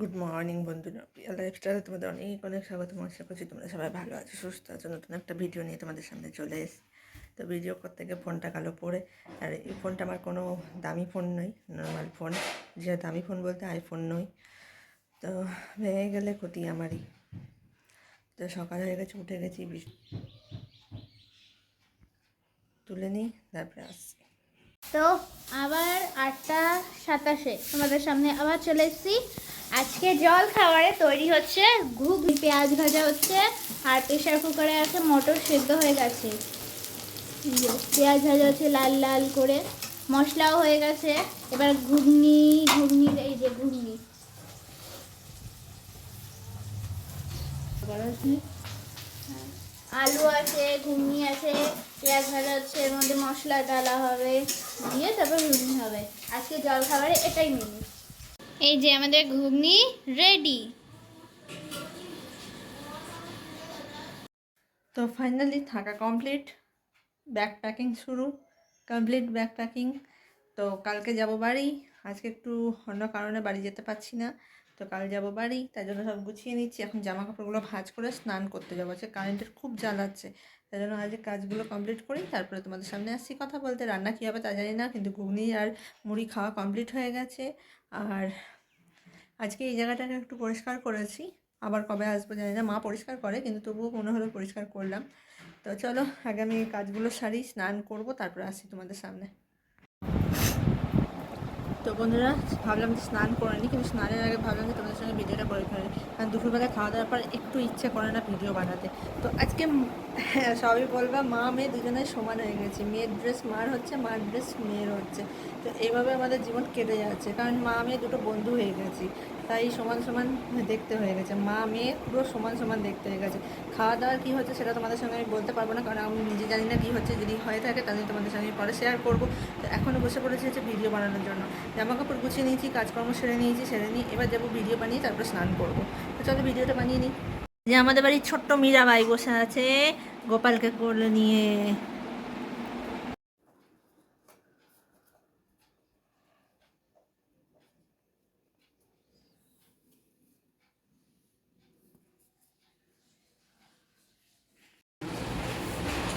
Good morning বন্ধুরা। প্রিয়া লাইফস্টাইলে তোমাদের অনেক অনেক স্বাগত আশা করছি তোমরা সবাই ভালো আছো, সুস্থ আছো। নতুন একটা ভিডিও নিয়ে তোমাদের সামনে চলে এসেছি। তো ভিডিও করতে গিয়ে ফোনটা কালো পড়ে আর এই ফোনটা আমার কোনো দামি ফোন নয় নর্মাল ফোন যে দামি ফোন বলতে আইফোন নয়। তো ভেঙে গেলে ক্ষতি আমারই। তো সকাল হয়ে গেছে, উঠে গেছি তুলে নিই, তারপরে আসছি। তো আবার আটটা সাতাশে তোমাদের সামনে আবার চলে এসেছি। আজকে জল খাবারে তৈরি হচ্ছে ঘুগনি পেঁয়াজ ভাজা হচ্ছে, আর প্রেশার কুকারে আছে মটর সেদ্ধ হয়ে গেছে। পেঁয়াজ ভাজা হচ্ছে লাল লাল করে, মশলাও হয়ে গেছে। এবার ঘুগনি ঘুগনি এই যে ঘুগনি। আলু আছে, ঘুগনি আছে, পেঁয়াজ ভাজা হচ্ছে, এর মধ্যে মশলা ডালা হবে, দিয়ে তারপর ঘুগনি হবে। আজকে জল খাবারে এটাই মেনু এই যে আমাদের ঘুগনি রেডি তো ফাইনালি থাকা কমপ্লিট ব্যাগ প্যাকিং শুরু। কমপ্লিট ব্যাগ প্যাকিং তো কালকে যাব বাড়ি। আজকে একটু অন্য কারণে বাড়ি যেতে পারছি না। তো কাল যাব বাড়ি তাই জন্য সব গুছিয়ে নিচ্ছি। এখন জামা কাপড়গুলো ভাঁজ করে স্নান করতে যাব। আছে কারেন্টের খুব জ্বালাচ্ছে তাই জন্য আজকে কাজগুলো কমপ্লিট করি, তারপরে তোমাদের সামনে আসছি কথা বলতে। রান্না কী হবে তা জানি না, কিন্তু ঘুগনি আর মুড়ি খাওয়া কমপ্লিট হয়ে গেছে। আর আজকে এই জায়গাটাকে একটু পরিষ্কার করেছি। আবার কবে আসব জানি না, মা পরিষ্কার করে, কিন্তু তবুও মনে হলো পরিষ্কার করলাম। তো চলো আগে আমি কাজগুলো সারি, স্নান করব, তারপরে আসি তোমাদের সামনে। তো বন্ধুরা, ভাবলাম যে স্নান করে নিই, কিন্তু স্নানের আগে ভাবলাম যে তোমাদের সঙ্গে ভিডিওটা করে ফেলি। কারণ দুপুরবেলা খাওয়া দাওয়ার পর একটু ইচ্ছে করে না ভিডিও বানাতে। তো আজকে হ্যাঁ সবই বলবা, মা মেয়ে দুজনের সমান হয়ে গেছে। মেয়ের ড্রেস মার হচ্ছে, মার ড্রেস মেয়ের হচ্ছে। তো এইভাবে আমাদের জীবন কেটে যাচ্ছে। কারণ মা মেয়ে দুটো বন্ধু হয়ে গেছি। তাই সমান সমান দেখতে হয়ে গেছে। মা, মেয়ে পুরো সমান সমান দেখতে হয়ে গেছে। খাওয়া দাওয়ার কী হচ্ছে সেটা তোমাদের সঙ্গে আমি বলতে পারব না, কারণ আমি নিজে জানি না কী হচ্ছে, যদি হয়ে থাকে তাহলে তোমাদের সঙ্গে পরে শেয়ার করব। তো এখনও বসে পড়েছি হচ্ছে ভিডিও বানানোর জন্য। জামা কাপড় গুছিয়ে নিয়েছি, কাজকর্ম সেরে নিয়েছি, সেরে নিয়ে এবার যাব ভিডিও বানিয়ে তারপরে স্নান করব। তো চলো ভিডিওটা বানিয়ে নিই। যে আমাদের বাড়ির ছোট্ট মীরাবাই বসে আছে, গোপালকে কোলে নিয়ে।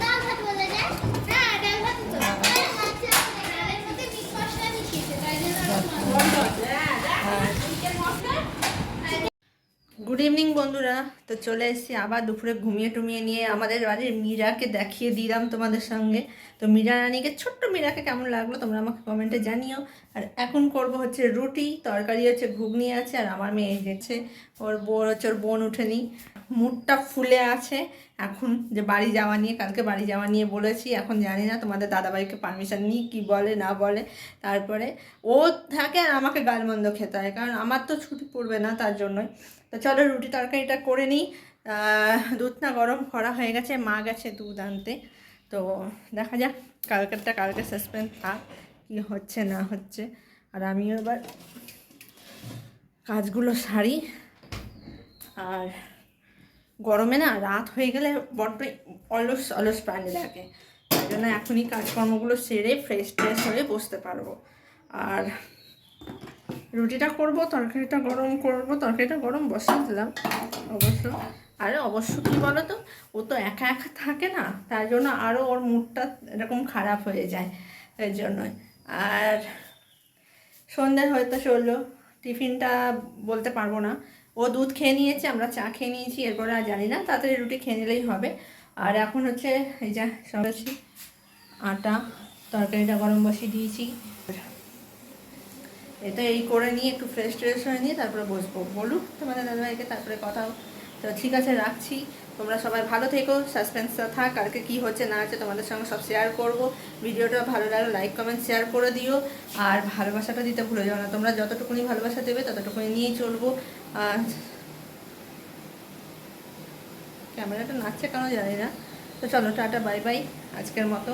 ডাল ভাত বলে যায় না ডাল ভাত তো ডালের মধ্যে মিক্স মশলা মিশিয়েছে তাই জন্য গুড ইভিনিং বন্ধুরা, তো চলে এসেছি আবার দুপুরে ঘুমিয়ে টুমিয়ে নিয়ে আমাদের বাড়ির মীরাকে দেখিয়ে দিলাম তোমাদের সঙ্গে। তো মীরা রানীকে, ছোট্ট মীরাকে কেমন লাগল তোমরা আমাকে কমেন্টে জানিও। আর এখন করব হচ্ছে রুটি, তরকারি হচ্ছে ঘুগনি আছে আর আমার মেয়ে গেছে। ওর বোন হচ্ছে ওর বোন উঠেনি। মুডটা ফুলে আছে। এখন যে বাড়ি যাওয়া নিয়ে, কালকে বাড়ি যাওয়া নিয়ে বলেছি, এখন জানি না তোমাদের দাদাভাইকে পারমিশন নিই, কী বলে, না বলে। তারপরে ও থাকে আর আমাকে গালমন্দ খেতে হয়, কারণ আমার তো ছুটি পড়বে না তার জন্যই। তো চলো রুটি তরকারিটা করে নিই। দুধ না গরম করা হয়ে গেছে, মা গেছে দুধ আনতে। তো দেখা যাক, কালকেরটা কালকে সাসপেন্স থাক, কী হচ্ছে না হচ্ছে। আর আমিও এবার কাজগুলো সারি। আর গরমে না রাত হয়ে গেলে বড্ড অলস অলস প্রাণী লাগে। তাই জন্য এখনই কাজকর্মগুলো সেরে ফ্রেশ ট্রেশ হয়ে বসতে পারব। আর রুটিটা করব, তরকারিটা গরম করব, তরকারিটা গরম বসিয়ে দিলাম, অবশ্য। আরে অবশ্য কী বলো তো ও তো একা একা থাকে না, তার জন্য আরও ওর মুডটা এরকম খারাপ হয়ে যায়, এর জন্যই। আর সন্ধ্যে হয়তো চলল, টিফিনটা বলতে পারব না। ও দুধ খেয়ে নিয়েছে, আমরা চা খেয়ে নিয়েছি, এরপরে আর জানি না, তাড়াতাড়ি রুটি খেয়ে নিলেই হবে। আর এখন হচ্ছে, এই যা সব আটা তরকারিটা গরম বসিয়ে দিয়েছি। এটা এই করে নিয়ে একটু ফ্রেশ ট্রেশ হয়ে নিয়ে তারপরে বসবো। বলুক তোমাদের দাদাভাইকে, তারপরে কথা তো ঠিক আছে, রাখছি। তোমরা সবাই ভালো থেকো সাসপেন্সটা থাক কালকে কী হচ্ছে না হচ্ছে তোমাদের সঙ্গে সব শেয়ার করব। ভিডিওটা ভালো লাগলে লাইক কমেন্ট শেয়ার করে দিও। আর ভালোবাসাটা দিতে ভুলে যাও না। তোমরা যতটুকুনি ভালোবাসা দেবে, ততটুকুনি নিয়েই চলবো। আর ক্যামেরাটা নাচছে কেন জানি না। তো চলো, টাটা বাই বাই আজকের মতো।